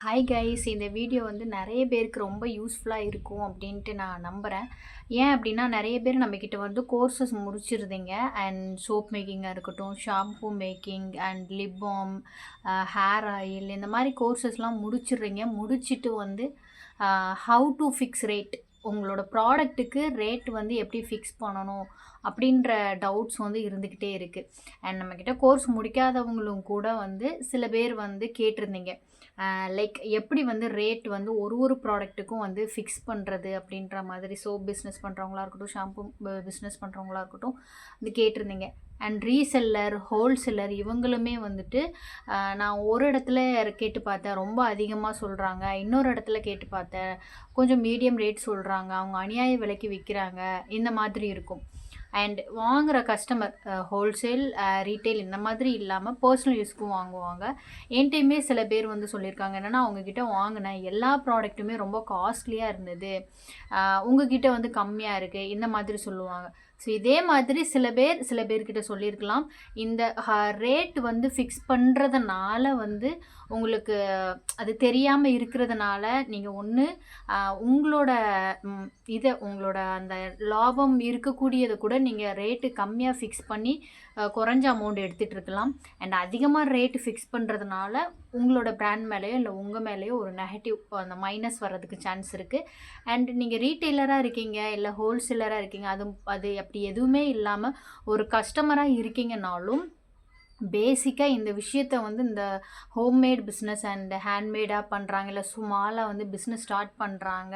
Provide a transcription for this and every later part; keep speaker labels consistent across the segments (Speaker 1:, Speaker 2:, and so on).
Speaker 1: Hi guys இந்த video வந்து நிறைய பேருக்கு ரொம்ப யூஸ்ஃபுல்லாக இருக்கும் அப்படின்ட்டு நான் நம்புகிறேன் ஏன் அப்படின்னா நிறைய பேர் நம்மக்கிட்ட வந்து கோர்சஸ் முடிச்சிருந்தீங்க அண்ட் சோப் மேக்கிங்காக இருக்கட்டும் shampoo making and lip balm hair oil இந்த மாதிரி கோர்சஸ்லாம் முடிச்சிடுறீங்க. முடிச்சிட்டு வந்து ஹவு டு ஃபிக்ஸ் ரேட் உங்களோட ப்ராடக்ட்டுக்கு ரேட் வந்து எப்படி ஃபிக்ஸ் பண்ணணும் அப்படின்ற டவுட்ஸ் வந்து இருந்துக்கிட்டே இருக்குது அண்ட் நம்மக்கிட்ட கோர்ஸ் முடிக்காதவங்களும் கூட வந்து சில பேர் வந்து கேட்டிருந்தீங்க. லைக் எப்படி வந்து ரேட் வந்து ஒரு ஒரு ப்ராடக்ட்டுக்கும் வந்து ஃபிக்ஸ் பண்ணுறது அப்படின்ற மாதிரி சோப் பிஸ்னஸ் பண்ணுறவங்களா இருக்கட்டும் ஷாம்பு பிஸ்னஸ் பண்ணுறவங்களா இருக்கட்டும் வந்து கேட்டிருந்தீங்க. அண்ட் ரீசெல்லர் ஹோல்சேலர் இவங்களுமே வந்துட்டு நான் ஒரு இடத்துல கேட்டு பார்த்தேன் ரொம்ப அதிகமாக சொல்கிறாங்க இன்னொரு இடத்துல கேட்டு பார்த்தேன் கொஞ்சம் மீடியம் ரேட் சொல்கிறாங்க அவங்க அநியாய விலைக்கு விற்கிறாங்க இந்த மாதிரி இருக்கும். அண்ட் வாங்குகிற கஸ்டமர் ஹோல்சேல் ரீட்டைல் இந்த மாதிரி இல்லாமல் பர்சனல் யூஸ்க்கும் வாங்குவாங்க. என்கிட்டையுமே சில பேர் வந்து சொல்லியிருக்காங்க. என்னென்னா அவங்கக்கிட்ட வாங்கின எல்லா ப்ராடக்ட்டுமே ரொம்ப காஸ்ட்லியாக இருந்தது. உங்ககிட்ட வந்து கம்மியாக இருக்குது இந்த மாதிரி சொல்லுவாங்க. ஸோ இதே மாதிரி சில பேர் சில பேர்கிட்ட சொல்லியிருக்கலாம். இந்த ரேட் வந்து ஃபிக்ஸ் பண்ணுறதுனால வந்து உங்களுக்கு அது தெரியாமல் இருக்கிறதுனால நீங்கள் ஒன்று உங்களோட இதை உங்களோட அந்த லாபம் இருக்கக்கூடியதை கூட நீங்கள் ரேட்டு கம்மியாக ஃபிக்ஸ் பண்ணி குறைஞ்ச அமௌண்ட் எடுத்துகிட்டு இருக்கலாம் அண்ட் அதிகமாக ரேட்டு ஃபிக்ஸ் பண்ணுறதுனால உங்களோட ப்ராண்ட் மேலேயோ இல்லை உங்கள் மேலேயோ ஒரு நெகட்டிவ் அந்த மைனஸ் வர்றதுக்கு சான்ஸ் இருக்குது அண்ட் நீங்கள் ரீட்டெய்லராக இருக்கீங்க இல்லை ஹோல்சேலராக இருக்கீங்க அது அது அப்படி எதுவுமே இல்லாமல் ஒரு கஸ்டமராக இருக்கீங்கனாலும் பேசிக்காக இந்த விஷயத்த வந்து இந்த ஹோம்மேட் பிஸ்னஸ் அண்ட் ஹேண்ட்மேடாக பண்ணுறாங்க இல்லை சுமாலாக வந்து பிஸ்னஸ் ஸ்டார்ட் பண்ணுறாங்க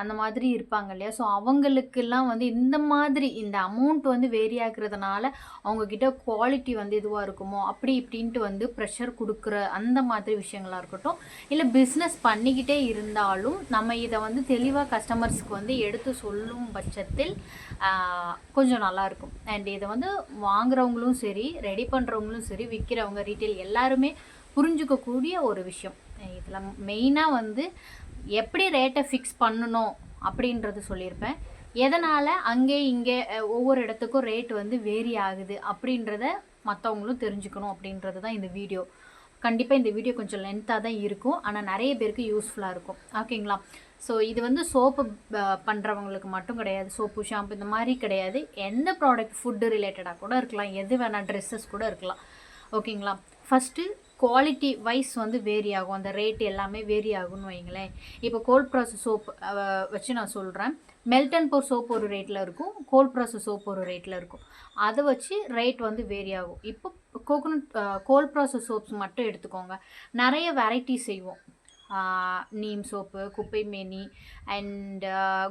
Speaker 1: அந்த மாதிரி இருப்பாங்க இல்லையா? ஸோ அவங்களுக்கெல்லாம் வந்து இந்த மாதிரி இந்த அமௌண்ட் வந்து வேரி ஆகுறதுனால அவங்கக்கிட்ட குவாலிட்டி வந்து இதுவாக இருக்குமோ அப்படி இப்படின்ட்டு வந்து ப்ரெஷர் கொடுக்குற அந்த மாதிரி விஷயங்களாக இருக்கட்டும். இல்லை பிஸ்னஸ் பண்ணிக்கிட்டே இருந்தாலும் நம்ம இதை வந்து தெளிவாக கஸ்டமர்ஸ்க்கு வந்து எடுத்து சொல்லும் பட்சத்தில் கொஞ்சம் நல்லாயிருக்கும் அண்ட் இதை வந்து வாங்குறவங்களும் சரி ரெடி பண்ணுற பண்ணுறவங்களும் சரி விற்கிறவங்க ரீட்டைல் எல்லாருமே புரிஞ்சுக்கக்கூடிய ஒரு விஷயம். இதில் மெயினாக வந்து எப்படி ரேட்டை ஃபிக்ஸ் பண்ணணும் அப்படின்றது சொல்லியிருப்பேன். எதனால் அங்கே இங்கே ஒவ்வொரு இடத்துக்கும் ரேட் வந்து வேரி ஆகுது அப்படின்றத மற்றவங்களும் தெரிஞ்சுக்கணும் அப்படின்றது தான் இந்த வீடியோ கண்டிப்பாக இந்த வீடியோ கொஞ்சம் லென்த்தாக தான் இருக்கும். ஆனால் நிறைய பேருக்கு யூஸ்ஃபுல்லாக இருக்கும். ஓகேங்களா ஸோ இது வந்து சோப்பு பண்ணுறவங்களுக்கு மட்டும் கிடையாது. சோப்பு ஷாம்பு இந்த மாதிரி கிடையாது. எந்த ப்ராடக்ட் ஃபுட்டு ரிலேட்டடாக கூட இருக்கலாம். எது வேணால் ட்ரெஸ்ஸஸ் கூட இருக்கலாம். ஓகேங்களா ஃபஸ்ட்டு குவாலிட்டி வைஸ் வந்து வேரி ஆகும். அந்த ரேட் எல்லாமே வேரி ஆகும்னு வைங்களேன் இப்போ கோல்ட் ப்ராசஸ் சோப் வச்சு நான் சொல்கிறேன் மெல்ட் அண்ட் போர் சோப் ஒரு ரேட்டில் இருக்கும். கோல்ட் ப்ராசஸ் சோப் ஒரு ரேட்டில் இருக்கும். அதை வச்சு ரேட் வந்து வேரி ஆகும். இப்போ கோகோனட் கோல்ட் ப்ராசஸ் சோப்ஸ் மட்டும் எடுத்துக்கோங்க. நிறைய வெரைட்டி செய்வோம். நீம் சோப்பு குப்பை மேனி அண்ட்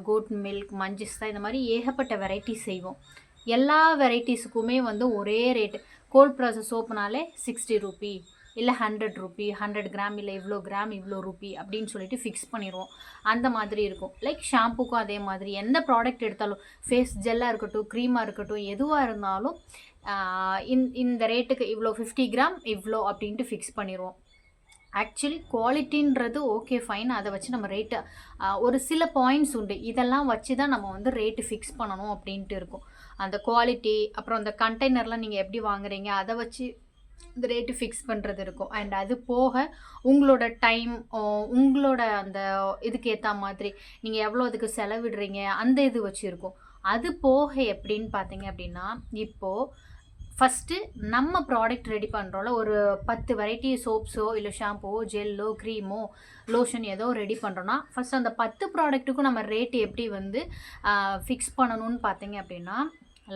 Speaker 1: கோட் மில்க் மஞ்சிஸ்தா இந்த மாதிரி ஏகப்பட்ட வெரைட்டி செய்வோம். எல்லா வெரைட்டிஸுக்குமே வந்து ஒரே ரேட்டு கோல்ட் ப்ராசஸ் சோப்புனாலே சிக்ஸ்டி ருபி இல்லை ஹண்ட்ரட் ருபி ஹண்ட்ரட் கிராம் இல்லை இவ்வளோ கிராம் இவ்வளோ ருபி அப்படின்னு சொல்லிட்டு ஃபிக்ஸ் பண்ணிடுவோம் அந்த மாதிரி இருக்கும். லைக் ஷாம்புக்கும் அதே மாதிரி. எந்த ப்ராடக்ட் எடுத்தாலும் ஃபேஸ் ஜெல்லாக இருக்கட்டும் க்ரீமாக இருக்கட்டும் எதுவாக இருந்தாலும் இந்த- இந்த ரேட்டுக்கு இவ்வளோ ஃபிஃப்டி கிராம் இவ்வளோ அப்படின்ட்டு ஃபிக்ஸ் பண்ணிடுவோம் ஆக்சுவலி குவாலிட்டின்றது ஓகே ஃபைன் அதை வச்சு நம்ம ரேட்டு ஒரு சில பாயிண்ட்ஸ் உண்டு. இதெல்லாம் வச்சு தான் நம்ம வந்து ரேட்டு ஃபிக்ஸ் பண்ணணும் அப்படின்ட்டு இருக்கும். அந்த குவாலிட்டி அப்புறம் அந்த கண்டெய்னர்லாம் நீங்கள் எப்படி வாங்குறீங்க அதை வச்சு இந்த ரேட்டு ஃபிக்ஸ் பண்ணுறது இருக்கும். அண்ட் அது போக உங்களோட டைம் உங்களோட அந்த இதுக்கு ஏற்ற மாதிரி நீங்கள் எவ்வளோ அதுக்கு செலவிடுறீங்க அந்த இது வச்சுருக்கோம். அது போக எப்படின்னு பார்த்தீங்க அப்படின்னா இப்போது ஃபஸ்ட்டு நம்ம ப்ராடக்ட் ரெடி பண்ணுறோம்ல ஒரு பத்து வெரைட்டி சோப்ஸோ இல்லை ஷாம்புவோ ஜெல்லோ க்ரீமோ லோஷன் ஏதோ ரெடி பண்ணுறோன்னா ஃபஸ்ட் அந்த பத்து ப்ராடக்ட்டுக்கும் நம்ம ரேட் எப்படி வந்து ஃபிக்ஸ் பண்ணணும்னு பார்த்தீங்க அப்படின்னா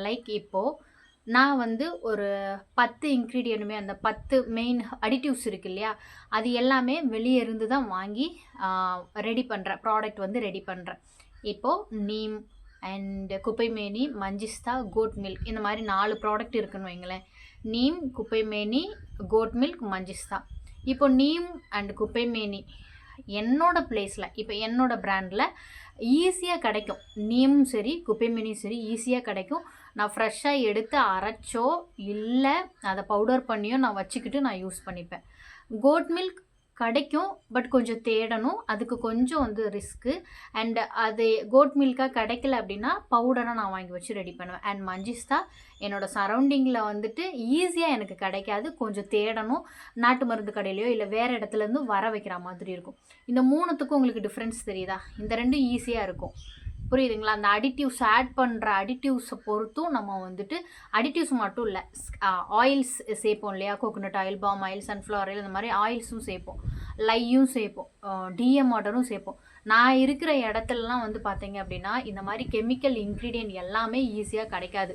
Speaker 1: லைக் இப்போது நான் வந்து ஒரு பத்து இன்க்ரீடியன்ட்டுமே அந்த பத்து மெயின் அடிட்டிவ்ஸ் இருக்கு இல்லையா அது எல்லாமே வெளியே இருந்து தான் வாங்கி ரெடி பண்ணுறேன் ப்ராடக்ட் வந்து ரெடி பண்ணுறேன் இப்போது நீம் அண்ட் குப்பைமேனி மஞ்சிஸ்தா கோட் மில்க் இந்த மாதிரி நாலு ப்ராடக்ட் இருக்குன்னு வைங்களேன். நீம் குப்பைமேனி கோட் மில்க் மஞ்சிஸ்தா. இப்போ நீம் அண்ட் குப்பைமேனி என்னோடய பிளேஸில் இப்போ என்னோடய பிராண்டில் ஈஸியாக கிடைக்கும். நீமும் சரி குப்பைமேனியும் சரி ஈஸியாக கிடைக்கும். நான் ஃப்ரெஷ்ஷாக எடுத்து அரைச்சோ இல்லை அதை பவுடர் பண்ணியோ நான் வச்சுக்கிட்டு நான் யூஸ் பண்ணிப்பேன். கோட் மில்க் கிடைக்கும் பட் கொஞ்சம் தேடணும். அதுக்கு கொஞ்சம் வந்து ரிஸ்க்கு அண்ட் அது கோட் மில்காக கிடைக்கல அப்படின்னா பவுடராக நான் வாங்கி வச்சு ரெடி பண்ணுவேன். அண்ட் மஞ்சிஸ்தா என்னோடய சரௌண்டிங்கில் வந்துட்டு ஈஸியாக எனக்கு கிடைக்காது. கொஞ்சம் தேடணும். நாட்டு மருந்து கடையிலையோ இல்லை வேறு இடத்துலேருந்து வர வைக்கிற மாதிரி இருக்கும். இந்த மூணுத்துக்கும் உங்களுக்கு டிஃப்ரென்ஸ் தெரியுதா? இந்த ரெண்டும் ஈஸியாக இருக்கும். புரியுதுங்களா? அந்த அடிட்டிவ்ஸ் ஆட் பண்ணுற அடிட்டிவ்ஸை பொறுத்தும் நம்ம வந்துட்டு அடிட்டிவ்ஸ் மட்டும் இல்லை ஆயில்ஸ் சேர்ப்போம் இல்லையா? Coconut oil palm oil sunflower oil இந்த மாதிரி ஆயில்ஸும் சேர்ப்போம் லையும் சேர்ப்போம் டிஎம் ஆர்டரும் சேர்ப்போம் நான் இருக்கிற இடத்துலலாம் வந்து பார்த்தீங்க அப்படின்னா இந்த மாதிரி கெமிக்கல் இன்க்ரீடியன்ட் எல்லாமே ஈஸியாக கிடைக்காது.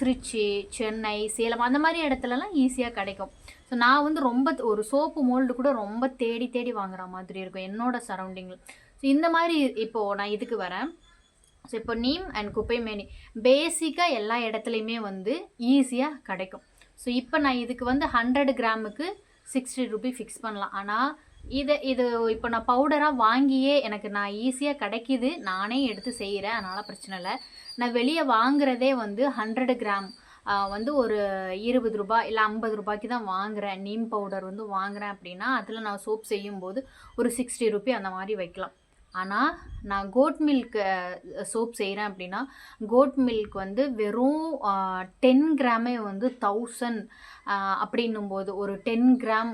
Speaker 1: திருச்சி சென்னை சேலம் அந்த மாதிரி இடத்துலலாம் ஈஸியாக கிடைக்கும். ஸோ நான் வந்து ரொம்ப ஒரு சோப்பு மோல்டு கூட ரொம்ப தேடி தேடி வாங்குற மாதிரி இருக்கும். என்னோடய சரௌண்டிங்கில் ஸோ இந்த மாதிரி இப்போது நான் இதுக்கு வரேன். ஸோ இப்போ நீம் அண்ட் குப்பை மேனி. பேசிக்காக எல்லா இடத்துலையுமே வந்து ஈஸியாக கிடைக்கும். ஸோ இப்போ நான் இதுக்கு வந்து ஹண்ட்ரட் கிராமுக்கு சிக்ஸ்டி ருபி ஃபிக்ஸ் பண்ணலாம். ஆனால் இதை இது இப்போ நான் பவுடராக வாங்கியே எனக்கு நான் ஈஸியாக கிடைக்கிது. நானே எடுத்து செய்கிறேன் அதனால் பிரச்சனை இல்லை. நான் வெளியே வாங்குறதே வந்து ஹண்ட்ரட் கிராம் வந்து ஒரு இருபது ரூபாய் இல்லை ஐம்பது ரூபாய்க்கு தான் வாங்குகிறேன் நீம் பவுடர் வந்து வாங்குறேன் அப்படின்னா அதில் நான் சோப் செய்யும்போது ஒரு சிக்ஸ்டி ருபி அந்த மாதிரி வைக்கலாம். ஆனால் நான் கோட் மில்க் சோப் செய்கிறேன் அப்படின்னா கோட் மில்க் வந்து வெறும் டென் கிராமே வந்து தௌசண்ட் அப்படின்னும் போது ஒரு டென் கிராம்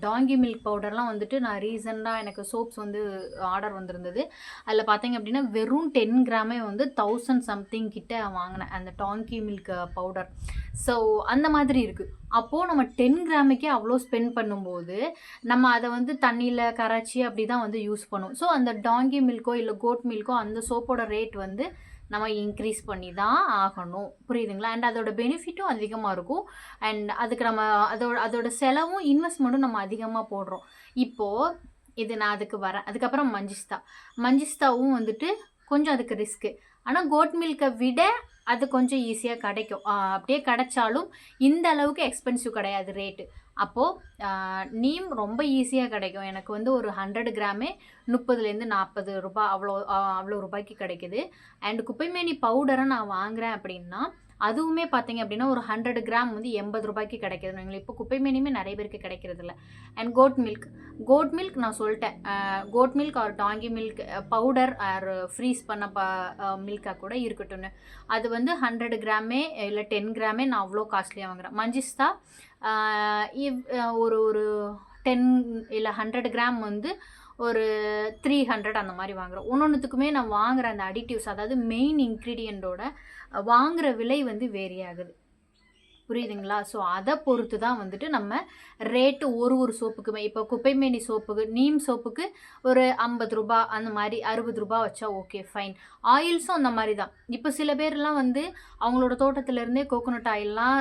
Speaker 1: டாங்கி மில்க் பவுடர்லாம் வந்துட்டு நான் ரீசெண்டாக எனக்கு சோப்ஸ் வந்து ஆர்டர் வந்திருந்தது. அதில் பார்த்தீங்க அப்படின்னா வெறும் டென் கிராமே வந்து தௌசண்ட் சம்திங் கிட்ட வாங்கினேன் அந்த டாங்கி மில்க் பவுடர் ஸோ அந்த மாதிரி இருக்குது அப்போது நம்ம டென் கிராமுக்கே அவ்வளோ ஸ்பெண்ட் பண்ணும்போது நம்ம அதை வந்து தண்ணியில் கரைச்சி அப்படி தான் வந்து யூஸ் பண்ணுவோம் ஸோ அந்த டாங்கி மில்க்கோ இல்லை கோட் மில்க்கோ அந்த சோப்போட ரேட் வந்து நம்ம இன்க்ரீஸ் பண்ணி தான் ஆகணும். புரியுதுங்களா? அண்ட் அதோட பெனிஃபிட்டும் அதிகமாக இருக்கும். அண்ட் அதுக்கு நம்ம அதோட அதோட செலவும் இன்வெஸ்ட்மெண்ட்டும் நம்ம அதிகமாக போடுறோம். இப்போது இது நான் அதுக்கு வரேன். அதுக்கப்புறம் மஞ்சிஸ்தா. மஞ்சிஸ்தாவும் வந்துட்டு கொஞ்சம் அதுக்கு ரிஸ்க்கு ஆனால் கோட் மில்கை விட அது கொஞ்சம் ஈஸியாக கிடைக்கும். அப்படியே கிடைச்சாலும் இந்த அளவுக்கு எக்ஸ்பென்சிவ் கிடையாது ரேட்டு அப்போது நீம் ரொம்ப ஈஸியாக கிடைக்கும். எனக்கு வந்து ஒரு ஹண்ட்ரட் கிராமே முப்பதுலேருந்து நாற்பது ரூபாய் அவ்வளோ அவ்வளோ ரூபாய்க்கு கிடைக்குது. அண்ட் குப்பைமேனி பவுடரை நான் வாங்குகிறேன் அப்படின்னா அதுவுமே பார்த்தீங்க அப்படின்னா ஒரு ஹண்ட்ரட் கிராம் வந்து எண்பது ரூபாய்க்கு கிடைக்கிது எங்களுக்கு இப்போ குப்பைமேனியுமே நிறைய பேருக்கு கிடைக்கிறது இல்லை and goat milk goat milk நான் சொல்லிட்டேன். Goat milk or donkey milk powder or freeze பண்ண ப மில்காக கூட இருக்கட்டும்னு. அது வந்து ஹண்ட்ரட் கிராமே இல்லை டென் கிராமே நான் அவ்வளோ காஸ்ட்லியாக வாங்குறேன். மஞ்சிஸ்தா இவ் ஒரு ஒரு டென் இல்லை ஹண்ட்ரட் கிராம் வந்து ஒரு த்ரீ ஹண்ட்ரட் அந்த மாதிரி வாங்குறோம். ஒன்னொன்றுத்துக்குமே நான் வாங்குகிற அந்த அடிட்டிவ்ஸ் அதாவது மெயின் இன்க்ரீடியண்ட்டோட வாங்குகிற விலை வந்து வேரி ஆகுது. புரியுதுங்களா? ஸோ அதை பொறுத்து தான் வந்துட்டு நம்ம ரேட்டு ஒரு ஒரு சோப்புக்குமே இப்போ குப்பைமேனி சோப்புக்கு நீம் சோப்புக்கு ஒரு ஐம்பது ரூபா அந்த மாதிரி அறுபது ரூபா வச்சா ஓகே ஃபைன் ஆயில்ஸும் அந்த மாதிரி தான். இப்போ சில பேர்லாம் வந்து அவங்களோட தோட்டத்துலேருந்தே கோகோனட் ஆயில்லாம்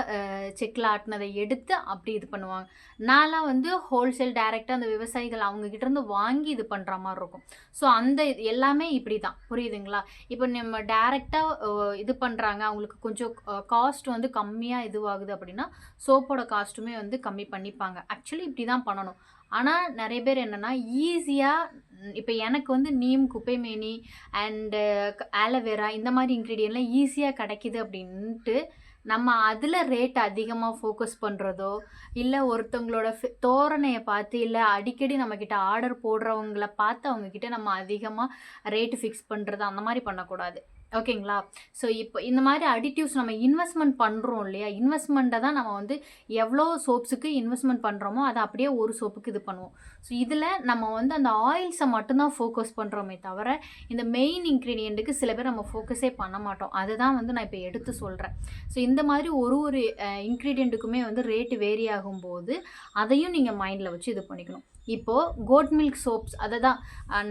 Speaker 1: செக்கில் ஆட்டினதை எடுத்து அப்படி இது பண்ணுவாங்க. நான்லாம் வந்து ஹோல்சேல் டைரெக்டாக அந்த விவசாயிகள் அவங்கக்கிட்ட இருந்து வாங்கி இது பண்ணுற மாதிரி இருக்கும். ஸோ அந்த இது எல்லாமே இப்படி தான். புரியுதுங்களா? இப்போ நம்ம டேரெக்டாக இது பண்ணுறாங்க அவங்களுக்கு கொஞ்சம் காஸ்ட் வந்து கம்மியாக ஆகுது அப்படின்னா சோப்போட காஸ்ட்டுமே வந்து கம்மி பண்ணிப்பாங்க. ஆக்சுவலி இப்படி தான் பண்ணணும். ஆனால் நிறைய பேர் என்னென்னா ஈஸியாக இப்போ எனக்கு வந்து நீம் குப்பைமேனி அண்டு ஆலோவேரா இந்த மாதிரி இன்க்ரீடியன்ட்லாம் ஈஸியாக கிடைக்கிது அப்படின்ட்டு நம்ம அதில் ரேட் அதிகமாக ஃபோக்கஸ் பண்ணுறதோ இல்லை ஒருத்தவங்களோட ஃபி- தோரணையை பார்த்து இல்லை அடிக்கடி நம்மக்கிட்ட ஆர்டர் போடுறவங்கள பார்த்து அவங்கக்கிட்ட நம்ம அதிகமாக ரேட்டு ஃபிக்ஸ் பண்ணுறது அந்த மாதிரி பண்ணக்கூடாது. ஓகேங்களா? ஸோ இப்போ இந்த மாதிரி அடிட்டிவ்ஸ் நம்ம இன்வெஸ்ட்மெண்ட் பண்ணுறோம் இல்லையா? இன்வெஸ்ட்மெண்ட்டை தான் நம்ம வந்து எவ்வளோ சோப்ஸுக்கு இன்வெஸ்ட்மெண்ட் பண்ணுறோமோ அதை அப்படியே ஒரு சோப்புக்கு இது பண்ணுவோம். ஸோ இதில் நம்ம வந்து அந்த ஆயில்ஸை மட்டும்தான் ஃபோக்கஸ் பண்ணுறோமே தவிர இந்த மெயின் இன்க்ரீடியண்ட்டுக்கு சில பேர் நம்ம ஃபோக்கஸே பண்ண மாட்டோம். அதுதான் வந்து நான் இப்போ எடுத்து சொல்கிறேன் ஸோ இந்த மாதிரி ஒரு ஒரு இன்க்ரீடியண்ட்டுக்குமே வந்து ரேட்டு வேரி ஆகும்போது அதையும் நீங்கள் மைண்டில் வச்சு இது பண்ணிக்கணும். இப்போது கோட் மில்க் சோப்ஸ் அதை தான்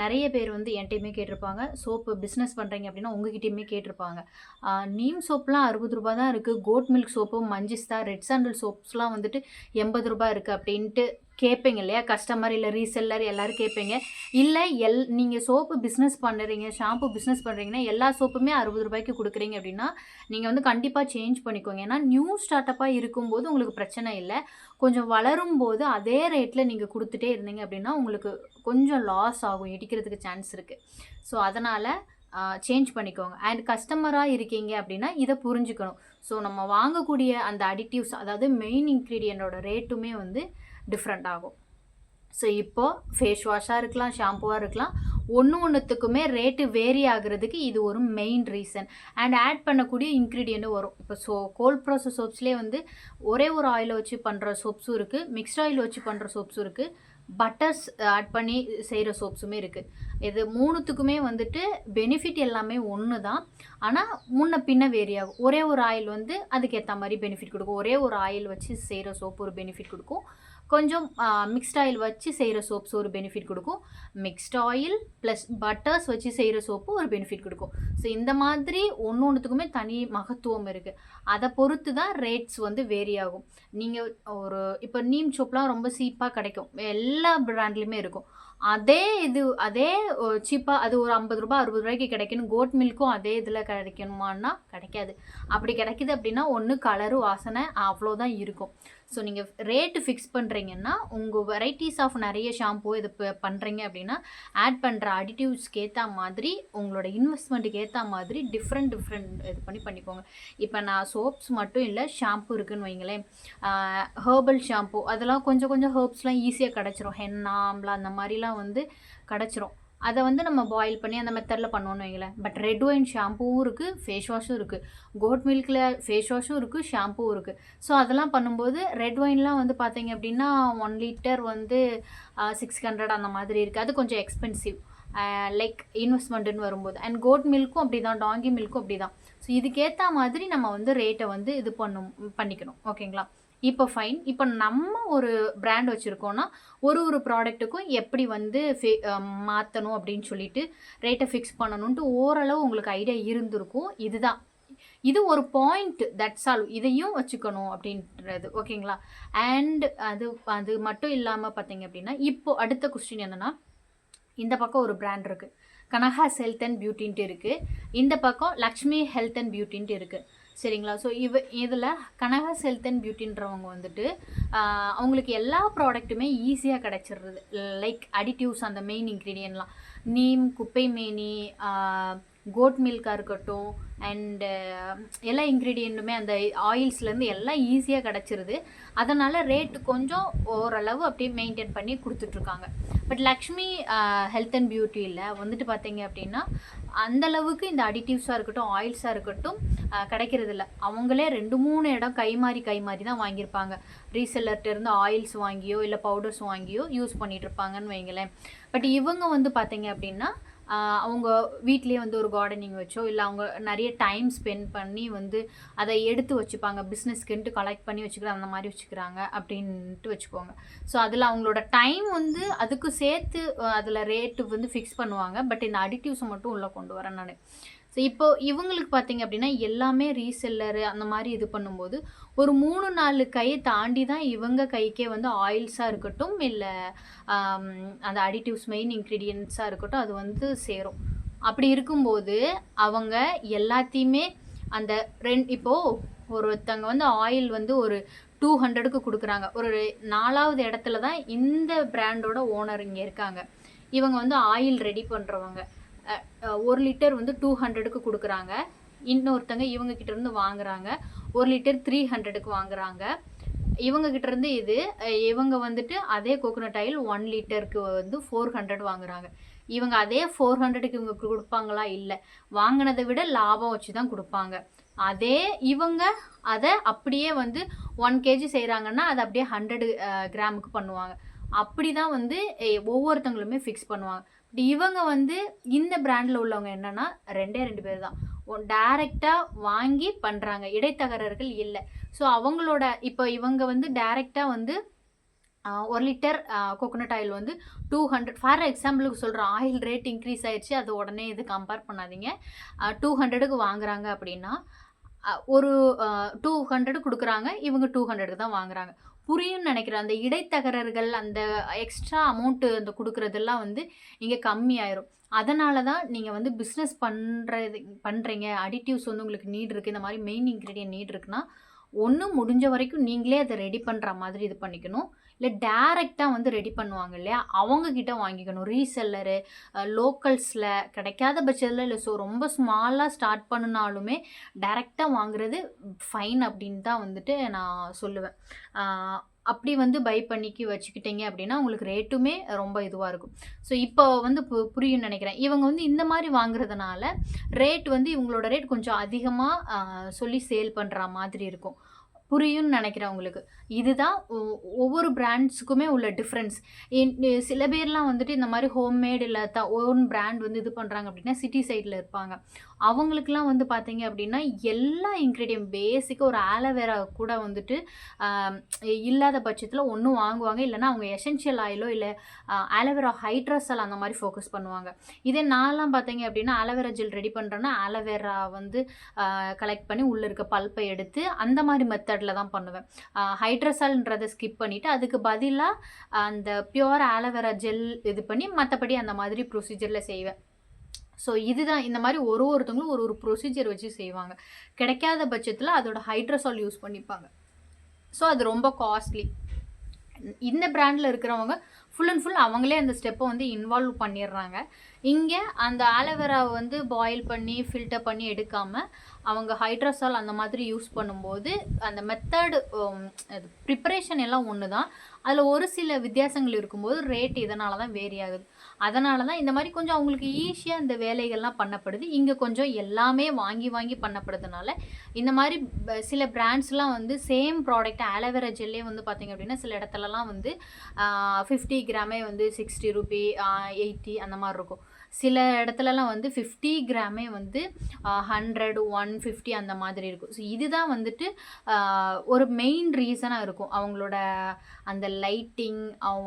Speaker 1: நிறைய பேர் வந்து என்கிட்டயுமே கேட்டிருப்பாங்க. சோப்பு பிஸ்னஸ் பண்ணுறீங்க அப்படின்னா உங்ககிட்டயுமே கேட்டிருப்பாங்க. நீம் சோப்லாம் அறுபது ரூபா தான் இருக்குது கோட் மில்க் சோப்பு மஞ்சிஸ்தா ரெட் சாண்டல் சோப்ஸ்லாம் வந்துட்டு எண்பது ரூபாய் இருக்குது அப்படின்ட்டு கேட்பீங்க இல்லையா? கஸ்டமர் இல்லை ரீசெல்லர் எல்லோரும் கேட்பீங்க இல்லை எல் நீங்கள் சோப்பு பிஸ்னஸ் பண்ணுறீங்க ஷாம்பு பிஸ்னஸ் பண்ணுறீங்கன்னா எல்லா சோப்புமே அறுபது ரூபாய்க்கு கொடுக்குறீங்க அப்படின்னா நீங்கள் வந்து கண்டிப்பாக சேஞ்ச் பண்ணிக்கோங்க. ஏன்னா நியூ ஸ்டார்ட்டப்பாக இருக்கும்போது உங்களுக்கு பிரச்சனை இல்லை. கொஞ்சம் வளரும் போது அதே ரேட்டில் நீங்கள் கொடுத்துட்டே இருந்தீங்க அப்படின்னா உங்களுக்கு கொஞ்சம் லாஸ் ஆகும் இடிக்கிறதுக்கு சான்ஸ் இருக்குது ஸோ அதனால் சேஞ்ச் பண்ணிக்கோங்க. அண்ட் கஸ்டமராக இருக்கீங்க அப்படின்னா இதை புரிஞ்சுக்கணும். ஸோ நம்ம வாங்கக்கூடிய அந்த அடிட்டிவ்ஸ் அதாவது மெயின் இன்க்ரீடியண்டோட ரேட்டுமே வந்து டிஃப்ரெண்ட் ஆகும். ஸோ இப்போது ஃபேஸ் வாஷாக இருக்கலாம் ஷாம்புவாக இருக்கலாம் ஒன்று ஒன்றுத்துக்குமே ரேட்டு வேரி ஆகுறதுக்கு இது ஒரு மெயின் ரீசன் அண்ட் ஆட் பண்ணக்கூடிய இன்க்ரீடியண்ட்டும் வரும். இப்போ சோ கோல்ட் ப்ராசஸ் சோப்ஸ்லேயே வந்து ஒரே ஒரு ஆயிலை வச்சு பண்ணுற சோப்ஸும் இருக்குது மிக்ஸ்ட் ஆயில் வச்சு பண்ணுற சோப்ஸும் இருக்குது பட்டர்ஸ் ஆட் பண்ணி செய்கிற சோப்ஸுமே இருக்குது இது மூணுத்துக்குமே வந்துட்டு பெனிஃபிட் எல்லாமே ஒன்று தான். ஆனால் முன்ன பின்ன வேரி ஆகும். ஒரே ஒரு ஆயில் வந்து அதுக்கேற்ற மாதிரி பெனிஃபிட் கொடுக்கும். ஒரே ஒரு ஆயில் வச்சு செய்கிற சோப் ஒரு பெனிஃபிட் கொடுக்கும். கொஞ்சம் மிக்ஸ்ட் ஆயில் வச்சு செய்கிற சோப்ஸ் ஒரு பெனிஃபிட் கொடுக்கும். மிக்ஸ்ட் ஆயில் ப்ளஸ் பட்டர்ஸ் வச்சு செய்கிற சோப்பு ஒரு பெனிஃபிட் கொடுக்கும். ஸோ இந்த மாதிரி ஒன்று ஒன்றுத்துக்குமே தனி மகத்துவம் இருக்குது அதை பொறுத்து தான் ரேட்ஸ் வந்து வேரி ஆகும். நீங்கள் ஒரு இப்போ நீம் சோப்லாம் ரொம்ப சீப்பாக கிடைக்கும். எல்லா பிராண்ட்லேயுமே இருக்கும். அதே இது அதே சீப்பாக அது ஒரு ஐம்பது ரூபா அறுபது ரூபாய்க்கு கிடைக்கணும். கோட் மில்க்கும் அதே இதில் கிடைக்கணுமான்னா கிடைக்காது. அப்படி கிடைக்கிது அப்படின்னா ஒன்று கலரு வாசனை அவ்வளோதான் இருக்கும். ஸோ நீங்கள் ரேட்டு ஃபிக்ஸ் பண்ணுறீங்கன்னா உங்கள் வெரைட்டிஸ் ஆஃப் நிறைய ஷாம்பு இது இப்போ பண்ணுறீங்க அப்படின்னா ஆட் பண்ணுற அடிட்டிவ்ஸ்க்கு ஏற்ற மாதிரி உங்களோட இன்வெஸ்ட்மெண்ட்டுக்கு ஏற்ற மாதிரி டிஃப்ரெண்ட் டிஃப்ரெண்ட் இது பண்ணி பண்ணிக்கோங்க. இப்போ நான் சோப்ஸ் மட்டும் இல்லை ஷாம்பு இருக்குதுன்னு வைங்களேன். ஹேர்பல் ஷாம்பு அதெல்லாம் கொஞ்சம் கொஞ்சம் ஹேர்ப்ஸ்லாம் ஈஸியாக கிடச்சிரும். ஹென்னா ஆம்லா அந்த மாதிரிலாம் வந்து கிடச்சிரும். அதை வந்து நம்ம பாயில் பண்ணி அந்த மெத்தடில் பண்ணோன்னு வைங்களேன். பட் ரெட் ஒயின் ஷாம்பூவும் இருக்குது ஃபேஸ் வாஷும் இருக்குது கோட் மில்கில் ஃபேஸ் வாஷும் இருக்குது ஷாம்புவும் இருக்குது ஸோ அதெல்லாம் பண்ணும்போது ரெட் ஒயின்லாம் வந்து பார்த்தீங்க அப்படின்னா ஒன் லிட்டர் வந்து சிக்ஸ் ஹண்ட்ரட் அந்த மாதிரி இருக்குது அது கொஞ்சம் எக்ஸ்பென்சிவ் லைக் இன்வெஸ்ட்மெண்ட்டுன்னு வரும்போது அண்ட் கோட் மில்க்கும் அப்படி தான் டாங்கி மில்க்கும் அப்படி தான் ஸோ இதுக்கேற்ற மாதிரி நம்ம வந்து ரேட்டை வந்து இது பண்ணும் பண்ணிக்கணும். ஓகேங்களா இப்போ ஃபைன் இப்போ நம்ம ஒரு பிராண்ட் வச்சுருக்கோன்னா ஒரு ஒரு ப்ராடக்ட்டுக்கும் எப்படி வந்து ஃபே மாற்றணும் அப்படின்னு சொல்லிட்டு ரேட்டை ஃபிக்ஸ் பண்ணணுன்ட்டு ஓரளவு உங்களுக்கு ஐடியா இருந்திருக்கும். இதுதான். இது ஒரு பாயிண்ட் தட்ஸ் ஆல் இதையும் வச்சுக்கணும் அப்படின்றது. ஓகேங்களா? அண்ட் அது அது மட்டும் இல்லாமல் பார்த்தீங்க அப்படின்னா இப்போ அடுத்த கொஸ்டின் என்னென்னா இந்த பக்கம் ஒரு பிராண்ட் இருக்குது கனகாஸ் ஹெல்த் அண்ட் பியூட்டின்ட்டு இருக்குது இந்த பக்கம் லக்ஷ்மி ஹெல்த் அண்ட் பியூட்டின்ட்டு இருக்குது சரிங்களா? ஸோ இவ இதில் கனகாஸ் ஹெல்த் அண்ட் பியூட்டின்றவங்க வந்துட்டு அவங்களுக்கு எல்லா ப்ராடக்ட்டுமே ஈஸியாக கிடச்சிடுறது லைக் அடிட்டிவ்ஸ் அந்த மெயின் இன்க்ரீடியன்ட்லாம் நீம் குப்பை மேனி கோட் மில்காக இருக்கட்டும் அண்டு எல்லா இன்க்ரீடியண்ட்டுமே அந்த ஆயில்ஸ்லேருந்து எல்லாம் ஈஸியாக கிடச்சிருது. அதனால் ரேட்டு கொஞ்சம் ஓரளவு அப்படியே மெயின்டைன் பண்ணி கொடுத்துட்ருக்காங்க பட் லக்ஷ்மி ஹெல்த் அண்ட் பியூட்டியில் வந்துட்டு பார்த்தீங்க அப்படின்னா அந்தளவுக்கு இந்த அடிட்டிவ்ஸாக இருக்கட்டும் ஆயில்ஸாக இருக்கட்டும் கிடைக்கிறது இல்லை அவங்களே ரெண்டு மூணு இடம் கை மாறி கை மாறி தான் வாங்கியிருப்பாங்க. ரீசெல்லர்கிட்ட ஆயில்ஸ் வாங்கியோ இல்லை பவுடர்ஸ் வாங்கியோ யூஸ் பண்ணிகிட்டு இருப்பாங்கன்னு வைங்களேன். பட் இவங்க வந்து பார்த்தீங்க அப்படின்னா அவங்க வீட்லேயே வந்து ஒரு கார்டனிங் வச்சோ இல்லை அவங்க நிறைய டைம் ஸ்பெண்ட் பண்ணி வந்து அதை எடுத்து வச்சுப்பாங்க. பிஸ்னஸ்க்குன்ட்டு கலெக்ட் பண்ணி வச்சுக்கிற அந்த மாதிரி வச்சுக்கிறாங்க அப்படின்ட்டு வச்சுக்கோங்க. ஸோ அதில் அவங்களோட டைம் வந்து அதுக்கு சேர்த்து அதில் ரேட்டு வந்து ஃபிக்ஸ் பண்ணுவாங்க. பட் இந்த அடிட்டிவ்ஸை மட்டும் உள்ளே கொண்டு வரேன் நான். ஸோ இப்போ இவங்களுக்கு பார்த்தீங்க அப்படின்னா எல்லாமே ரீசெல்லரு அந்த மாதிரி இது பண்ணும்போது ஒரு மூணு நாலு கையை தாண்டி தான் இவங்க கைக்கே வந்து ஆயில்ஸாக இருக்கட்டும் இல்லை அந்த அடிட்டிவ்ஸ் மெயின் இன்க்ரீடியன்ஸாக இருக்கட்டும் அது வந்து சேரும். அப்படி இருக்கும்போது அவங்க எல்லாத்தையுமே அந்த ரெண் இப்போது ஒருத்தங்க வந்து ஆயில் வந்து ஒரு டூ ஹண்ட்ரடுக்கு கொடுக்குறாங்க. ஒரு நாலாவது இடத்துல தான் இந்த பிராண்டோட ஓனர் இங்கே இருக்காங்க. இவங்க வந்து ஆயில் ரெடி பண்ணுறவங்க ஒரு லிட்டர் வந்து டூ ஹண்ட்ரடுக்கு கொடுக்குறாங்க. இன்னொருத்தங்க இவங்க கிட்டேருந்து வாங்குறாங்க. ஒரு லிட்டர் த்ரீ ஹண்ட்ரடுக்கு வாங்குறாங்க. இவங்க கிட்டேருந்து இது இவங்க வந்துட்டு அதே கோகோனட் ஆயில் ஒன் லிட்டருக்கு வந்து ஃபோர் ஹண்ட்ரட் வாங்குறாங்க. இவங்க அதே ஃபோர் ஹண்ட்ரடுக்கு இவங்க கொடுப்பாங்களா? இல்லை. வாங்கினதை விட லாபம் வச்சு தான் கொடுப்பாங்க. அதே இவங்க அதை அப்படியே வந்து ஒன் கேஜி செய்கிறாங்கன்னா அதை அப்படியே ஹண்ட்ரடு கிராமுக்கு பண்ணுவாங்க. அப்படி தான் வந்து ஒவ்வொருத்தங்களுமே ஃபிக்ஸ் பண்ணுவாங்க. இவங்க வந்து இந்த பிராண்டில் உள்ளவங்க என்னென்னா ரெண்டே ரெண்டு பேர் தான் டேரெக்டாக வாங்கி பண்ணுறாங்க இடைத்தகரர்கள் இல்லை. ஸோ அவங்களோட இப்போ இவங்க வந்து டேரெக்டாக வந்து ஒரு லிட்டர் கோகோனட் ஆயில் வந்து டூ ஹண்ட்ரட் ஃபார் எக்ஸாம்பிளுக்கு சொல்கிறோம் ஆயில் ரேட் இன்க்ரீஸ் ஆயிடுச்சு அது உடனே இது கம்பேர் பண்ணாதீங்க. டூ ஹண்ட்ரடுக்கு வாங்குறாங்க அப்படின்னா ஒரு டூ ஹண்ட்ரடு கொடுக்குறாங்க. இவங்க டூ ஹண்ட்ரடுக்கு தான் வாங்குறாங்க. புரியும்னு நினைக்கிறேன். அந்த இடைத்தகரர்கள் அந்த எக்ஸ்ட்ரா அமௌண்ட்டு அந்த கொடுக்குறதெல்லாம் வந்து இங்கே கம்மியாயிரும். அதனால தான் நீங்கள் வந்து பிஸ்னஸ் பண்ணுறது பண்ணுறீங்க அடிட்டிவ்ஸ் வந்து உங்களுக்கு நீட் இருக்குது இந்த மாதிரி மெயின் இன்க்ரீடியன்ட் நீட் இருக்குன்னா ஒன்று முடிஞ்ச வரைக்கும் நீங்களே அதை ரெடி பண்ணுற மாதிரி இது பண்ணிக்கணும். இல்லை டேரெக்டாக வந்து ரெடி பண்ணுவாங்க இல்லையா? அவங்கக்கிட்ட வாங்கிக்கணும். ரீசெல்லரு லோக்கல்ஸில் கிடைக்காத பட்சத்தில் இல்லை. ஸோ ரொம்ப ஸ்மாலாக ஸ்டார்ட் பண்ணினாலுமே டேரெக்டாக வாங்குறது ஃபைன் அப்படின்னு தான் வந்துட்டு நான் சொல்லுவேன். அப்படி வந்து பை பண்ணிக்கி வச்சுக்கிட்டீங்க அப்படின்னா உங்களுக்கு ரேட்டுமே ரொம்ப இதுவாக இருக்கும். ஸோ இப்போ வந்து பு புரியும்னு நினைக்கிறேன். இவங்க வந்து இந்த மாதிரி வாங்குறதுனால ரேட் வந்து இவங்களோட ரேட் கொஞ்சம் அதிகமாக சொல்லி சேல் பண்ணுற மாதிரி இருக்கும். புரியும்னு நினைக்கிறேன் உங்களுக்கு. இதுதான் ஒவ்வொரு பிராண்ட்ஸுக்குமே உள்ள டிஃப்ரென்ஸ் சில பேர்லாம் வந்துட்டு இந்த மாதிரி ஹோம்மேட் இல்லை த ஓன் பிராண்ட் வந்து இது பண்ணுறாங்க அப்படின்னா சிட்டி சைடில் இருப்பாங்க. அவங்களுக்குலாம் வந்து பார்த்தீங்க அப்படின்னா எல்லா இன்க்ரீடியம் பேசிக்காக ஒரு ஆலோவேரா கூட வந்துட்டு இல்லாத பட்சத்தில் ஒன்றும் வாங்குவாங்க. இல்லைன்னா அவங்க எசென்ஷியல் ஆயிலோ இல்லை ஆலோவேரா ஹைட்ரஸல் அந்த மாதிரி ஃபோக்கஸ் பண்ணுவாங்க. இதே நான்லாம் பார்த்தீங்க அப்படின்னா ஆலோவேரா ஜெல் ரெடி பண்ணுறேன்னா ஆலோவேரா வந்து கலெக்ட் பண்ணி உள்ளே இருக்க பல்ப்பை எடுத்து அந்த மாதிரி மெத்தடில் தான் பண்ணுவேன். ஹைட்ரஸால்ன்றதை ஸ்கிப் பண்ணிவிட்டு அதுக்கு பதிலாக அந்த பியூர் ஆலோவேரா ஜெல் இது பண்ணி மற்றபடி அந்த மாதிரி ப்ரொசீஜரில் செய்வேன். ஸோ இதுதான் இந்த மாதிரி ஒரு ஒருத்தவங்களும் ஒரு ஒரு ப்ரொசீஜர் வச்சு செய்வாங்க. கிடைக்காத பட்சத்தில் அதோட ஹைட்ரசால் யூஸ் பண்ணிப்பாங்க. ஸோ அது ரொம்ப காஸ்ட்லி இந்த பிராண்டில் இருக்கிறவங்க ஃபுல் அண்ட் ஃபுல் அவங்களே அந்த ஸ்டெப்பை வந்து இன்வால்வ் பண்ணிடுறாங்க. இங்கே அந்த ஆலோவேராவை வந்து பாயில் பண்ணி ஃபில்டர் பண்ணி எடுக்காமல் அவங்க ஹைட்ரசால் அந்த மாதிரி யூஸ் பண்ணும்போது அந்த மெத்தடு um, ப்ரிப்பரேஷன் எல்லாம் ஒன்று தான் அதில் ஒரு சில வித்தியாசங்கள் இருக்கும்போது ரேட் இதனால தான் வேரி ஆகுது. அதனால தான் இந்த மாதிரி கொஞ்சம் அவங்களுக்கு ஈஸியாக இந்த வேலைகள்லாம் பண்ணப்படுது. இங்கே கொஞ்சம் எல்லாமே வாங்கி வாங்கி பண்ணப்படுறதுனால இந்த மாதிரி சில பிராண்ட்ஸ்லாம் வந்து சேம் ப்ராடக்ட் ஆலோவேரா ஜெல்லே வந்து பார்த்தீங்க அப்படின்னா சில இடத்துலலாம் வந்து ஃபிஃப்டி கிராமே வந்து சிக்ஸ்டி ருபி எயிட்டி அந்த மாதிரி இருக்கும். சில இடத்துலலாம் வந்து ஃபிஃப்டி கிராமே வந்து ஹண்ட்ரட் ஒன் ஃபிஃப்டி அந்த மாதிரி இருக்கும். ஸோ இதுதான் வந்துட்டு ஒரு மெயின் ரீசனாக இருக்கும். அவங்களோட அந்த லைட்டிங்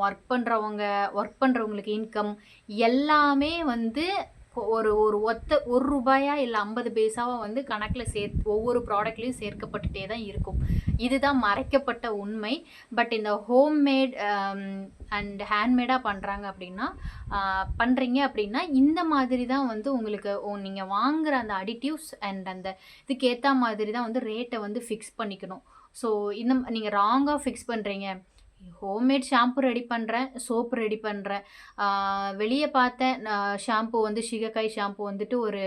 Speaker 1: ஒர்க் பண்ணுறவங்க ஒர்க் பண்ணுறவங்களுக்கு இன்கம் எல்லாமே வந்து ஒரு ஒரு ஒத்த ஒரு ரூபாயா இல்லை ஐம்பது பைசாவா வந்து கணக்கில் சேர் ஒவ்வொரு ப்ராடக்ட்லேயும் சேர்க்கப்பட்டுட்டே தான் இருக்கும். இதுதான் மறைக்கப்பட்ட உண்மை. பட் இந்த ஹோம்மேட் அண்ட் ஹேண்ட்மேடாக பண்ணுறாங்க அப்படின்னா பண்ணுறீங்க அப்படின்னா இந்த மாதிரி தான் வந்து உங்களுக்கு நீங்கள் வாங்குகிற அந்த அடிட்டிவ்ஸ் அண்ட் அந்த இதுக்கு ஏற்ற மாதிரி தான் வந்து ரேட்டை வந்து ஃபிக்ஸ் பண்ணிக்கணும். ஸோ இந்த நீங்கள் ராங்காக ஃபிக்ஸ் பண்ணுறீங்க ஹோம்மேட் ஷாம்பு ரெடி பண்ணுறேன் சோப்பு ரெடி பண்ணுறேன் வெளியே பார்த்தேன் ஷாம்பு வந்து சிகக்காய் ஷாம்பு வந்துட்டு ஒரு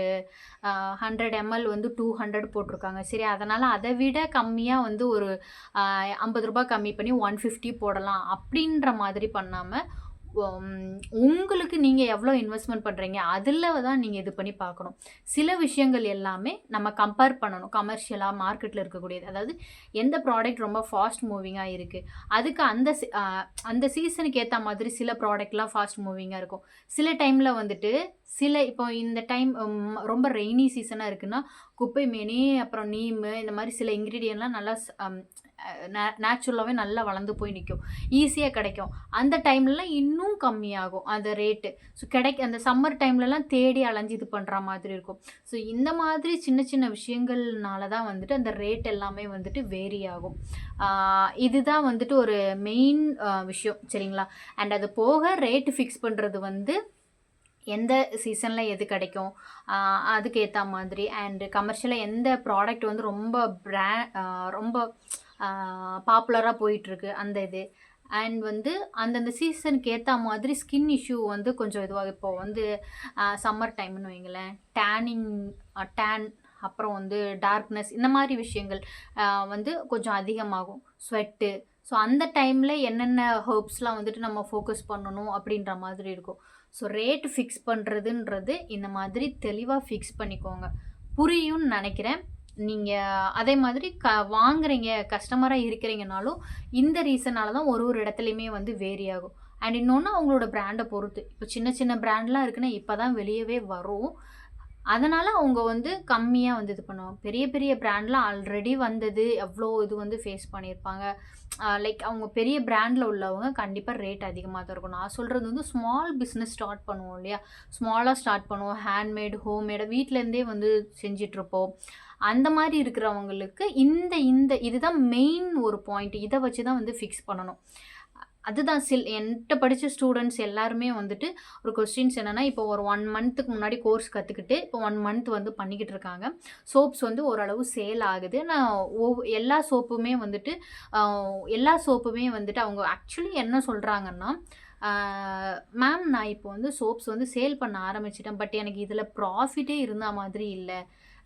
Speaker 1: ஹண்ட்ரட் எம்எல் வந்து டூ ஹண்ட்ரட் போட்டிருக்காங்க. சரி அதனால் அதை விட கம்மியாக வந்து ஒரு ஐம்பது ரூபாய் கம்மி பண்ணி ஒன் ஃபிஃப்டி போடலாம் அப்படின்ற மாதிரி பண்ணாமல் உங்களுக்கு நீங்கள் எவ்வளோ இன்வெஸ்ட்மெண்ட் பண்ணுறீங்க அதில் தான் நீங்கள் இது பண்ணி பார்க்கணும். சில விஷயங்கள் எல்லாமே நம்ம கம்பேர் பண்ணணும். கமர்ஷியலாக மார்க்கெட்டில் இருக்கக்கூடியது. அதாவது எந்த ப்ராடக்ட் ரொம்ப ஃபாஸ்ட் மூவிங்காக இருக்குது அதுக்கு அந்த அந்த சீசனுக்கு ஏற்ற மாதிரி சில ப்ராடக்ட்லாம் ஃபாஸ்ட் மூவிங்காக இருக்கும். சில டைமில் வந்துட்டு சில இப்போ இந்த டைம் ரொம்ப ரெய்னி சீசனாக இருக்குன்னா குப்பை மேனி அப்புறம் நீம் இந்த மாதிரி சில இன்க்ரீடியன்ட்லாம் நல்லா நேச்சுரலாகவே நல்லா வளர்ந்து போய் நிற்கும் ஈஸியாக கிடைக்கும். அந்த டைம்லலாம் இன்னும் கம்மியாகும் அந்த ரேட்டு ஸோ கிடைக்க அந்த சம்மர் டைம்லலாம் தேடி அலைஞ்சு இது பண்ணுற மாதிரி இருக்கும். ஸோ இந்த மாதிரி சின்ன சின்ன விஷயங்கள்னால தான் வந்துட்டு அந்த ரேட் எல்லாமே வந்துட்டு வேரி ஆகும். இதுதான் வந்துட்டு ஒரு மெயின் விஷயம். சரிங்களா? அண்ட் அது போக ரேட்டு ஃபிக்ஸ் பண்ணுறது வந்து எந்த சீசனில் எது கிடைக்கும்? அதுக்கு ஏற்ற மாதிரி. அண்டு கமர்ஷியலாக எந்த ப்ராடக்ட் வந்து ரொம்ப ப்ரா ரொம்ப பாப்புலராக போயிட்டுருக்கு அந்த இது. அண்ட் வந்து அந்தந்த சீசனுக்கு ஏற்ற மாதிரி ஸ்கின் இஷ்யூ வந்து கொஞ்சம் இதுவாக இப்போ வந்து சம்மர் டைம்னு வைங்களேன் டேனிங் டேன் அப்புறம் வந்து டார்க்னஸ் இந்த மாதிரி விஷயங்கள் வந்து கொஞ்சம் அதிகமாகும். ஸ்வெட்டு ஸோ அந்த டைமில் என்னென்ன ஹர்ப்ஸ்லாம் வந்துட்டு நம்ம ஃபோக்கஸ் பண்ணணும் அப்படின்ற மாதிரி இருக்கும். ஸோ ரேட் ஃபிக்ஸ் பண்ணுறதுன்றது இந்த மாதிரி தெளிவாக ஃபிக்ஸ் பண்ணிக்கோங்க. புரியும்னு நினைக்கிறேன். நீங்கள் அதே மாதிரி க வாங்குறீங்க கஸ்டமராக இருக்கிறீங்கனாலும் இந்த ரீசனால தான் ஒரு ஒரு இடத்துலையுமே வந்து வேரி ஆகும். அண்ட் இன்னொன்று அவங்களோட பிராண்டை பொறுத்து. இப்போ சின்ன சின்ன பிராண்ட்லாம் இருக்குன்னா இப்போ தான் வெளியவே வரும். அதனால் அவங்க வந்து கம்மியாக வந்து இது பண்ணுவாங்க. பெரிய பெரிய பிராண்ட்லாம் ஆல்ரெடி வந்தது எவ்வளோ இது வந்து ஃபேஸ் பண்ணியிருப்பாங்க. லைக் அவங்க பெரிய பிராண்டில் உள்ளவங்க கண்டிப்பாக ரேட் அதிகமாக தான் இருக்கும். நான் சொல்கிறது வந்து ஸ்மால் பிஸ்னஸ் ஸ்டார்ட் பண்ணுவோம் இல்லையா? ஸ்மாலாக ஸ்டார்ட் பண்ணுவோம். ஹேண்ட்மேட் ஹோம்மேடாக வீட்டிலேருந்தே வந்து செஞ்சிட்ருப்போம் அந்த மாதிரி இருக்கிறவங்களுக்கு இந்த இந்த இதுதான் மெயின் ஒரு பாயிண்ட் இதை வச்சு தான் வந்து ஃபிக்ஸ் பண்ணணும். அதுதான் சில் என்கிட்ட படித்த ஸ்டூடெண்ட்ஸ் எல்லாருமே வந்துட்டு ஒரு கொஸ்டின்ஸ் என்னென்னா இப்போ ஒரு ஒன் மந்த்துக்கு முன்னாடி கோர்ஸ் கற்றுக்கிட்டு இப்போ ஒன் மந்த் வந்து பண்ணிக்கிட்டு இருக்காங்க. சோப்ஸ் வந்து ஓரளவு சேல் ஆகுது. நான் ஒவ் எல்லா சோப்புமே வந்துட்டு எல்லா சோப்புமே வந்துட்டு அவங்க ஆக்சுவலி என்ன சொல்கிறாங்கன்னா மேம் நான் இப்போ வந்து சோப்ஸ் வந்து சேல் பண்ண ஆரம்பிச்சிட்டேன். பட் எனக்கு இதில் ப்ராஃபிட்டே இருந்த மாதிரி இல்லை.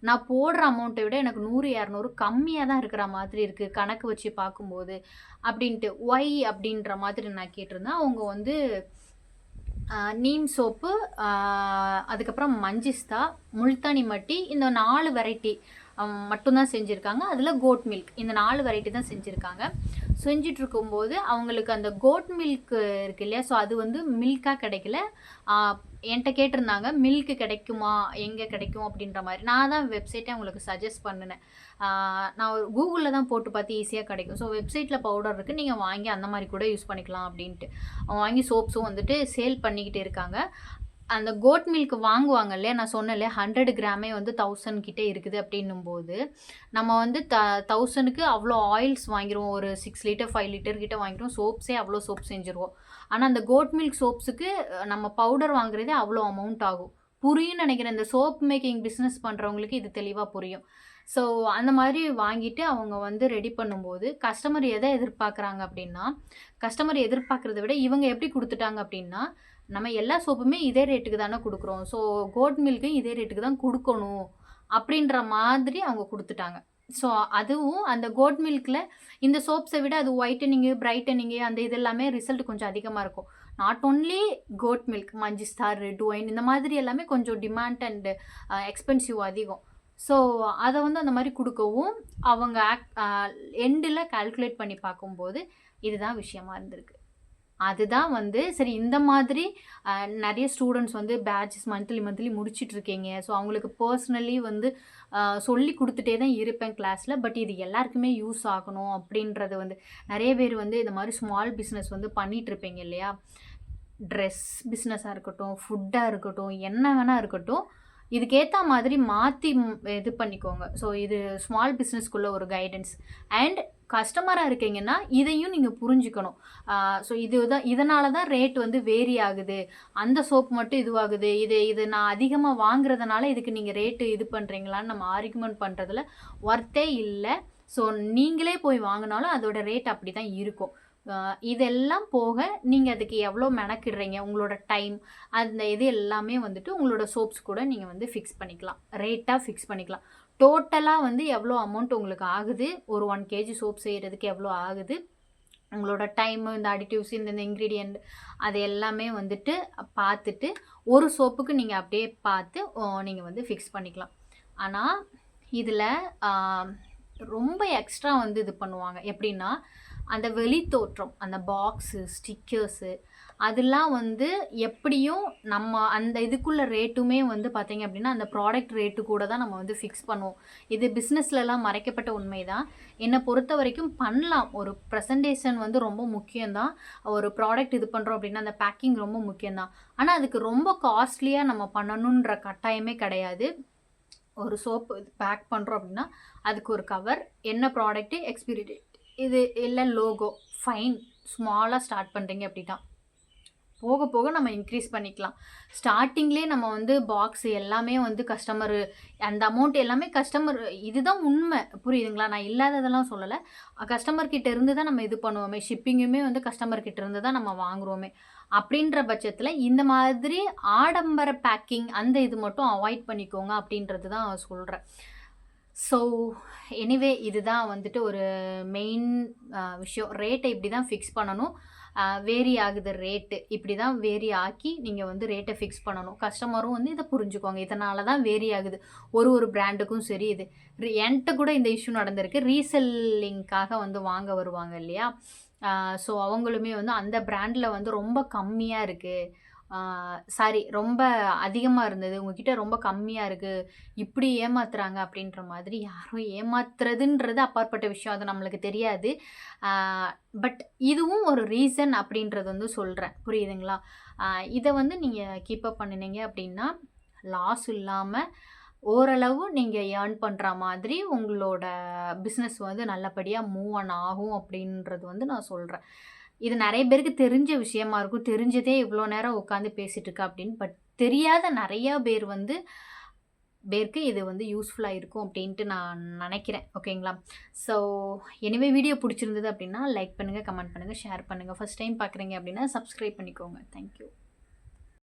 Speaker 1: நான் போடுற அமௌண்ட்டை விட எனக்கு நூறு இரநூறு கம்மியாக தான் இருக்கிற மாதிரி இருக்குது கணக்கு வச்சு பார்க்கும்போது அப்படின்ட்டு ஒய் அப்படின்ற மாதிரி நான் கேட்டிருந்தேன். அவங்க வந்து நீம் சோப்பு அதுக்கப்புறம் மஞ்சிஸ்தா முல்தானி மட்டி இந்த நாலு வெரைட்டி மட்டும்தான் செஞ்சுருக்காங்க. அதில் கோட் மில்க் இந்த நாலு வெரைட்டி தான் செஞ்சுருக்காங்க. செஞ்சுட்டு இருக்கும்போது அவங்களுக்கு அந்த கோட் மில்க் இருக்கு இல்லையா? ஸோ அது வந்து மில்காக கிடைக்கல. என்கிட்ட கேட்டிருந்தாங்க மில்க் கிடைக்குமா? எங்கே கிடைக்கும்? அப்படின்ற மாதிரி. நான் தான் வெப்சைட்டை உங்களுக்கு சஜஸ்ட் பண்ணினேன். நான் ஒரு கூகுளில் தான் போட்டு பார்த்து ஈஸியாக கிடைக்கும். ஸோ வெப்சைட்டில் பவுடர் இருக்குது நீங்கள் வாங்கி அந்த மாதிரி கூட யூஸ் பண்ணிக்கலாம் அப்படின்ட்டு. வாங்கி சோப்ஸும் வந்துட்டு சேல் பண்ணிக்கிட்டு இருக்காங்க. அந்த கோட் மில்க் வாங்குவாங்க இல்லையா? நான் சொன்னேன் ஹண்ட்ரட் கிராமே வந்து தௌசண்ட் கிட்டே இருக்குது அப்படின்னும் போது நம்ம வந்து த தௌசண்ட்க்கு அவ்வளோ ஆயில்ஸ் வாங்கிடுவோம் ஒரு சிக்ஸ் லிட்டர் ஃபைவ் லிட்டர் கிட்ட வாங்கிடுவோம் சோப்ஸே அவ்வளோ சோப் செஞ்சுருவோம். ஆனால் அந்த கோட் மில்க் சோப்ஸுக்கு நம்ம பவுடர் வாங்குறதே அவ்வளோ அமௌண்ட் ஆகும். புரியும் நினைக்கிறேன். இந்த சோப் மேக்கிங் பிஸ்னஸ் பண்ணுறவங்களுக்கு இது தெளிவாக புரியும். ஸோ அந்த மாதிரி வாங்கிட்டு அவங்க வந்து ரெடி பண்ணும்போது கஸ்டமர் எதை எதிர்பார்க்குறாங்க அப்படின்னா கஸ்டமர் எதிர்பார்க்குறத விட இவங்க எப்படி கொடுத்துட்டாங்க அப்படின்னா நம்ம எல்லா சோப்புமே இதே ரேட்டுக்கு தானே கொடுக்குறோம். ஸோ கோட் மில்க்கும் இதே ரேட்டுக்கு தான் கொடுக்கணும் அப்படின்ற மாதிரி அவங்க கொடுத்துட்டாங்க. ஸோ அதுவும் அந்த கோட் மில்கில் இந்த சோப்ஸை விட அது ஒயிட்டனிங்கு பிரைட்டனிங்கு அந்த இதெல்லாமே ரிசல்ட் கொஞ்சம் அதிகமாக இருக்கும். நாட் ஓன்லி கோட் மில்க் மஞ்சு ஸ்டார் ரெட் ஒயின் இந்த மாதிரி எல்லாமே கொஞ்சம் டிமாண்ட் அண்ட் எக்ஸ்பென்சிவ் அதிகம். ஸோ அதை வந்து அந்த மாதிரி கொடுக்கவும் அவங்க எண்டில் uh, கால்குலேட் பண்ணி பார்க்கும்போது இதுதான் விஷயமா இருந்திருக்கு. அதுதான் வந்து சரி இந்த மாதிரி நிறைய ஸ்டூடெண்ட்ஸ் வந்து பேட்சஸ் மந்த்லி மந்த்லி முடிச்சிட்டு இருக்கீங்க ஸோ அவங்களுக்கு பர்சனலி வந்து சொல்லி கொடுத்துட்டே தான் இருப்பேன் கிளாஸில் பட் இது எல்லாருக்குமே யூஸ் ஆகணும் அப்படின்றது வந்து நிறைய பேர் வந்து இந்த மாதிரி ஸ்மால் பிஸ்னஸ் வந்து பண்ணிட்டு இருப்பீங்க இல்லையா ட்ரெஸ் பிஸ்னஸாக இருக்கட்டும் ஃபுட்டாக இருக்கட்டும் என்ன வேணால் இருக்கட்டும். இதுக்கேற்ற மாதிரி மாற்றி இது பண்ணிக்கோங்க. ஸோ இது ஸ்மால் பிஸ்னஸ்க்குள்ள ஒரு கைடன்ஸ் அண்ட் கஸ்டமராக இருக்கீங்கன்னா இதையும் நீங்கள் புரிஞ்சுக்கணும். ஸோ இது தான் இதனால தான் ரேட் வந்து வேரி ஆகுது. அந்த சோப் மட்டும் இதுவாகுது. இது இது நான் அதிகமாக வாங்குறதுனால இதுக்கு நீங்கள் ரேட்டு இது பண்ணுறீங்களான்னு நம்ம ஆர்குமெண்ட் பண்ணுறதுல ஒர்த்தே இல்லை. ஸோ நீங்களே போய் வாங்கினாலும் அதோட ரேட் அப்படி தான் இருக்கும். இதெல்லாம் போக நீங்கள் அதுக்கு எவ்வளோ மெனக்கிடுறீங்க? உங்களோட டைம் அந்த இது எல்லாமே வந்துட்டு உங்களோட சோப்ஸ் கூட நீங்கள் வந்து ஃபிக்ஸ் பண்ணிக்கலாம். ரேட்டாக ஃபிக்ஸ் பண்ணிக்கலாம். டோட்டலாக வந்து எவ்வளோ அமௌண்ட் உங்களுக்கு ஆகுது? ஒரு ஒன் கேஜி சோப் செய்கிறதுக்கு எவ்வளோ ஆகுது? உங்களோட டைமு இந்த அடிட்டிவ்ஸ் இந்த இந்த இன்க்ரீடியண்ட் அது எல்லாமே வந்துட்டு பார்த்துட்டு ஒரு சோப்புக்கு நீங்கள் அப்படியே பார்த்து நீங்கள் வந்து ஃபிக்ஸ் பண்ணிக்கலாம். ஆனால் இதில் ரொம்ப எக்ஸ்ட்ரா வந்து இது பண்ணுவாங்க. எப்படின்னா அந்த வெளித்தோற்றம் அந்த பாக்ஸு ஸ்டிக்கர்ஸு அதெல்லாம் வந்து எப்படியும் நம்ம அந்த இதுக்குள்ள ரேட்டுமே வந்து பார்த்திங்க அப்படின்னா அந்த ப்ராடக்ட் ரேட்டு கூட தான் நம்ம வந்து ஃபிக்ஸ் பண்ணுவோம். இது பிஸ்னஸ்லலாம் மறைக்கப்பட்ட உண்மை தான் என்னை பொறுத்த வரைக்கும் பண்ணலாம். ஒரு ப்ரெசன்டேஷன் வந்து ரொம்ப முக்கியம்தான். ஒரு ப்ராடக்ட் இது பண்ணுறோம் அப்படின்னா அந்த பேக்கிங் ரொம்ப முக்கியம்தான். ஆனால் அதுக்கு ரொம்ப காஸ்ட்லியாக நம்ம பண்ணணுன்ற கட்டாயமே கிடையாது. ஒரு சோப்பு பேக் பண்ணுறோம் அப்படின்னா அதுக்கு ஒரு கவர் என்ன ப்ராடக்ட்டு எக்ஸ்பிரி இது இல்லை லோகோ ஃபைன் ஸ்மாலாக ஸ்டார்ட் பண்ணுறீங்க அப்படின்னா. போக போக நம்ம இன்க்ரீஸ் பண்ணிக்கலாம். ஸ்டார்டிங்லேயே நம்ம வந்து பாக்ஸ் எல்லாமே வந்து கஸ்டமர் அந்த அமௌண்ட் எல்லாமே கஸ்டமர் இதுதான் உண்மை. புரியுதுங்களா? நான் இல்லாததெல்லாம் சொல்லலை. கஸ்டமர் கிட்ட இருந்து தான் நம்ம இது பண்ணுவோமே. ஷிப்பிங்குமே வந்து கஸ்டமர் கிட்ட இருந்து தான் நம்ம வாங்குறோமே. அப்படின்ற பட்சத்தில் இந்த மாதிரி ஆடம்பர பேக்கிங் அந்த இது மட்டும் அவாய்ட் பண்ணிக்கோங்க அப்படின்றது தான் சொல்கிறேன் ஸோ எனிவே இதுதான் வந்துட்டு ஒரு மெயின் விஷயம். ரேட்டை இப்படி தான் ஃபிக்ஸ் பண்ணணும். வேரி ஆகுது ரேட்டு இப்படி தான் வேரி ஆக்கி நீங்கள் வந்து ரேட்டை ஃபிக்ஸ் பண்ணணும். கஸ்டமரும் வந்து இதை புரிஞ்சுக்கோங்க இதனால தான் வேரி ஆகுது ஒரு ஒரு பிராண்டுக்கும் சரி இது. என்கிட்ட கூட இந்த இஷ்யூ நடந்திருக்கு. ரீசெல்லிங்காக வந்து வாங்க வருவாங்க இல்லையா? ஸோ அவங்களுமே வந்து அந்த பிராண்டில் வந்து ரொம்ப கம்மியாக இருக்குது சாரி ரொம்ப அதிகமாக இருந்தது. உங்ககிட்ட ரொம்ப கம்மியாக இருக்குது இப்படி ஏமாத்துறாங்க அப்படின்ற மாதிரி யாரும் ஏமாத்துறதுன்றது அப்பாற்பட்ட விஷயம். அது நம்மளுக்கு தெரியாது. பட் இதுவும் ஒரு ரீசன் அப்படின்றது வந்து சொல்கிறேன் புரியுதுங்களா? இதை வந்து நீங்கள் கீப்பப் பண்ணினீங்க அப்படின்னா லாஸ் இல்லாமல் ஓரளவு நீங்கள் ஏர்ன் பண்ணுற மாதிரி உங்களோட பிஸ்னஸ் வந்து நல்லபடியாக மூவ் ஆன் ஆகும் அப்படின்றது வந்து நான் சொல்கிறேன் இது நிறைய பேருக்கு தெரிஞ்ச விஷயமா இருக்கும். தெரிஞ்சதே இவ்வளோ நேரம் உட்காந்து பேசிட்டு இருக்கா அப்படின்னு. பட் தெரியாத நிறைய பேர் வந்து பேருக்கு இது வந்து யூஸ்ஃபுல்லாக இருக்கும் அப்படின்ட்டு நான் நினைக்கிறேன். ஓகேங்களா? ஸோ எனிவே வீடியோ பிடிச்சிருந்தது அப்படின்னா லைக் பண்ணுங்கள் கமெண்ட் பண்ணுங்கள் ஷேர் பண்ணுங்கள் ஃபஸ்ட் டைம் பார்க்குறீங்க அப்படின்னா சப்ஸ்கிரைப் பண்ணிக்கோங்க. தேங்க்யூ